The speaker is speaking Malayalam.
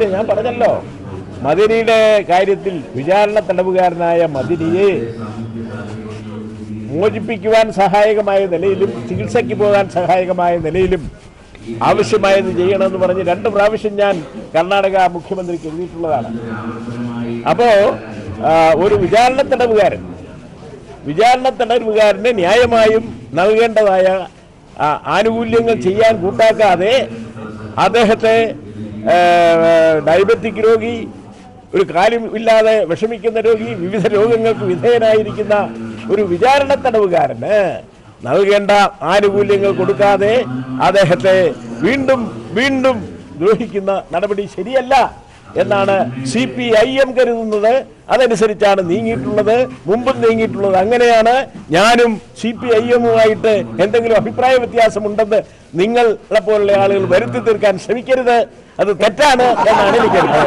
ഇല്ല, ഞാൻ പറഞ്ഞല്ലോ. മദിനിയുടെ കാര്യത്തിൽ വിചാരണ തടവുകാരനായ മദിനിയെ മോചിപ്പിക്കുവാൻ സഹായകമായ നിലയിലും ചികിത്സയ്ക്ക് പോകാൻ സഹായകമായ നിലയിലും ആവശ്യമായത് ചെയ്യണമെന്ന് പറഞ്ഞ് രണ്ട് പ്രാവശ്യം ഞാൻ കർണാടക മുഖ്യമന്ത്രിക്ക് എഴുതിയിട്ടുള്ളതാണ്. അപ്പോ ഒരു വിചാരണ തടവുകാരൻ വിചാരണ തടവുകാരന് ന്യായമായും നൽകേണ്ടതായ ആനുകൂല്യങ്ങൾ ചെയ്യാൻ കൂട്ടാക്കാതെ അദ്ദേഹത്തെ ഡയബറ്റിക് രോഗി ഒരു കാര്യം ഇല്ലാതെ വിഷമിക്കുന്ന രോഗി വിവിധ രോഗങ്ങൾക്ക് വിധേയനായിരിക്കുന്ന ഒരു വിചാരണ തടവുകാരന് നൽകേണ്ട ആനുകൂല്യങ്ങൾ കൊടുക്കാതെ അദ്ദേഹത്തെ വീണ്ടും വീണ്ടും ദ്രോഹിക്കുന്ന നടപടി ശരിയല്ല. എന്നാണ് സി പി ഐ എം കരുതുന്നത്. അതനുസരിച്ചാണ് നീങ്ങിയിട്ടുള്ളത് മുമ്പും നീങ്ങിയിട്ടുള്ളത്. അങ്ങനെയാണ് ഞാനും സി പി ഐ എമ്മുമായിട്ട് എന്തെങ്കിലും അഭിപ്രായ വ്യത്യാസമുണ്ടെന്ന് നിങ്ങളെ പോലുള്ള ആളുകൾ വരുത്തി തീർക്കാൻ ശ്രമിക്കരുത്. അത് തെറ്റാണ് എന്നാണ് എനിക്ക്